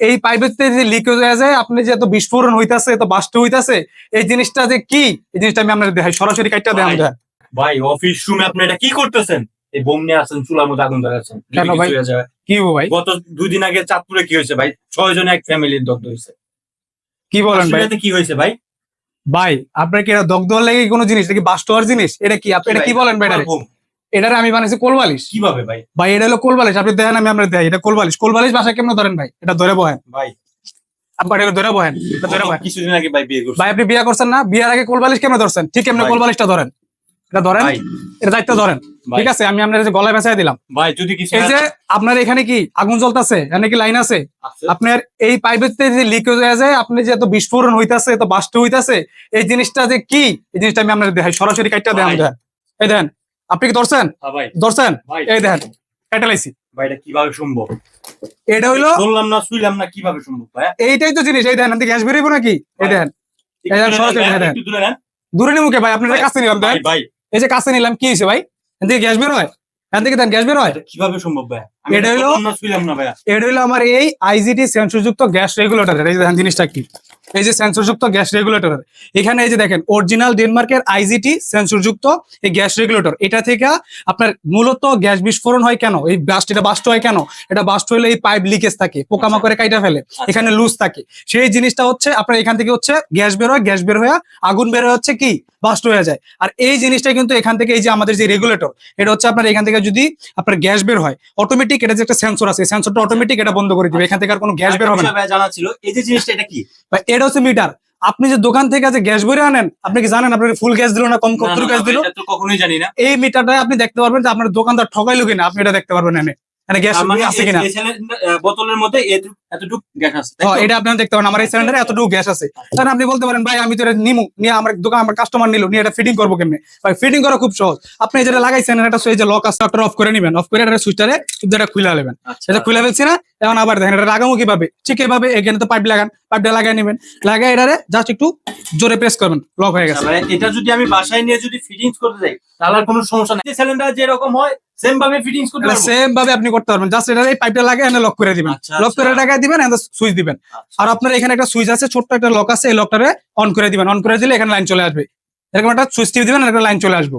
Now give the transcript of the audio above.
এই পাইপের যে লিকেজ হয়ে যায় আপনি যে এত বিস্ফোরণ হইতাছে এত বাস্ট হইতাছে এই জিনিসটা যে কি? এই জিনিসটা আমি আপনাদের দেখাই। সরাসরি কাইটটা দেখাম ভাই, অফিস রুমে আপনি এটা কি করতেছেন? এই বোম নিয়ে আসছেন চুলার মধ্যে আগুন ধরাচ্ছেন। কেন ভাই? কি ভাই? গত দুদিন আগে চাঁদপুরে কি হয়েছে ভাই? ছয় জন এক ফ্যামিলির দগ্ধ হয়েছে। কি বলেন ভাই? কি হয়েছে ভাই? ভাই আপনার কি এটা দগ্ধ হওয়ার লাগে কোনো জিনিস এটা কি বাস্ট হওয়ার জিনিস? এটা কি? আপনি এটা কি বলেন ভাই এটারে? আমি বানাইছি কোলবালিশ। কীভাবে ভাই? ভাই এটা হলো কোলবালিশ। আপনি দেখেন আমি আমরা দেখাই। এটা কোলবালিশ। কোলবালিশ বাসা কেমন ধরেন ভাই? এটা ধরে বহেন। ভাই। আপনার এটা ধরে বহেন। ধরে বহেন। কিছুদিন আগে ভাই বিয়ে করছে। ভাই আপনি বিয়ে করছেন না? বিয়ের আগে কোলবালিশ কেমন ধরছেন? ঠিক কেমন ভাই। কোলবালিশটা ধরেন। এটা ধরেন? এটা দায়িত্ব ধরেন। ঠিক আছে আমি আপনার যে গলায় দিলাম। ভাই যদি কিছু এই যে আপনার এখানে কি আগুন জ্বলতেছে? এখানে কি লাইন আছে? আপনার এই পাইপের যে লিকেজ হয়ে যায় আপনি যে এত বিস্ফোরণ হইতাছে এত বাস্ট হইতাছে এই জিনিসটা যে কি? এই জিনিসটা আমি আপনার দেখাই। সরাসরি ভাই। দেখেন এই দেখেন আপনি কি ধরছেন? হ্যাঁ ধরছেন? এই দেখেন এটা কীভাবে সম্ভব? এটা হইল না শুইলাম না কীভাবে সম্ভব ভাই? এইটাই তো জিনিস এই দেখেন আপনি গ্যাস বেরোবো নাকি? এই ভাই। দেখেন। এই দেখেন, সরাসরি দেখেন। দূরে। দূরে ভাই? আপনার কাছে নিলাম ভাই ভাই। এই যে কাছে নিলাম কি হয়েছে ভাই? এখান থেকে গ্যাস বের হয়? এখান থেকে দেন গ্যাস বের হয়? কীভাবে সম্ভব ভাই? এটা হলো- শুইলাম না ভাই। এটা হলো আমার এই আইজিটি সেন্সরযুক্ত গ্যাস রেগুলেটর এই দেখেন জিনিসটা কি? এই যে সেন্সরযুক্ত গ্যাস রেগুলেটর এখানে এই যে দেখেন অরিজিনাল ডেনমার্কের আইজিটি সেন্সরযুক্ত এই গ্যাস রেগুলেটর এটা থেকে আপনার মূলত গ্যাস বিস্ফোরণ হয় কেন? এই ব্লাস্ট এটা বাস্ট হয় কেন? এটা বাস্ট হলে এই পাইপ লিকেজ থাকে পোকামাকড়ে কাইটা ফেলে এখানে লুজ থাকে। সেই জিনিসটা হচ্ছে আপনার এখান থেকে হচ্ছে গ্যাস বের হয় গ্যাস বের হয়ে আগুন বের হয়ে হচ্ছে কি? বাস্ট হয়ে যায়। আর এই জিনিসটা কিন্তু এখান থেকে এই যে আমাদের যে রেগুলেটর এটা হচ্ছে আপনার এখান থেকে যদি আপনার গ্যাস বের হয় অটোমেটিক এটা যে একটা সেন্সর আছে সেন্সরটা অটোমেটিক এটা বন্ধ করে দিবে। এখান থেকে আর কোনো গ্যাস বের হবে না। জানা ছিল এই যে জিনিসটা এটা কি? এটা হচ্ছে মিটার। আপনি যে দোকান থেকে গ্যাস বের আনেন আপনি কি জানেন আপনার ফুল গ্যাস দিল না কম কত গ্যাস দিল? কখনোই জানি না। এই মিটারটা আপনি দেখতে পারবেন যে আপনার দোকানদার ঠকাইলো কিনা আপনি এটা দেখতে পারবেন এনে। গ্যাস মানে আছে কিনা? এই cylinder, আহ, বোতলের মধ্যে এতটুক- এতটুক গ্যাস আছে তাই তো? হ্যাঁ, এটা আপনারা দেখতে পারেন আমার এই সিলিন্ডারে এতটুকু গ্যাস আছে। তাহলে আপনি বলতে পারেন ভাই আমি তো এটা নিমু নিয়ে আমার দোকান আমার কাস্টমার নিল নিয়ে এটা ফিটিং করব কেমনে? ভাই ফিটিং করা খুব সহজ। আপনি যেটা লাগাইছেন এটা লক আছে অফ করে নেবেন। অফ করে এটা সুইচটারে এটা খুলে নেবেন। আচ্ছা, এটা খুলে ফেলছি না এখন আবার দেখেন এটা লাগামো কীভাবে? ঠিক এভাবে এখানে তো পাইপ লাগান পাইপটা লাগাই নেবেন। লাগাই এটারে জাস্ট একটু জোরে প্রেস করবেন লক হয়ে গেছে। আচ্ছা, এটা যদি আমি বাসায় নিয়ে যদি ফিটিংস করতে যাই তাহলে কোনো সমস্যা নেই। সিলিন্ডার যেরকম হয় সেম ভাবে ফিটিংস করতে এটা পারব? সেম ভাবে আপনি করতে পারবেন। জাস্ট এটা এই পাইপটা লাগিয়ে এনে লক করে দিবেন। আচ্ছা, লক করে আচ্ছা। লাগাই দিবেন এন্ড সুইচ দিবেন। আচ্ছা। আর আপনার এখানে একটা সুইচ আছে ছোট্ট একটা লক আছে এই লকটারে অন করে দিবেন। অন করে দিলে এখানে লাইন চলে আসবে। এরকম একটা সুইচ টিপ দিবেন একটা লাইন চলে আসবে।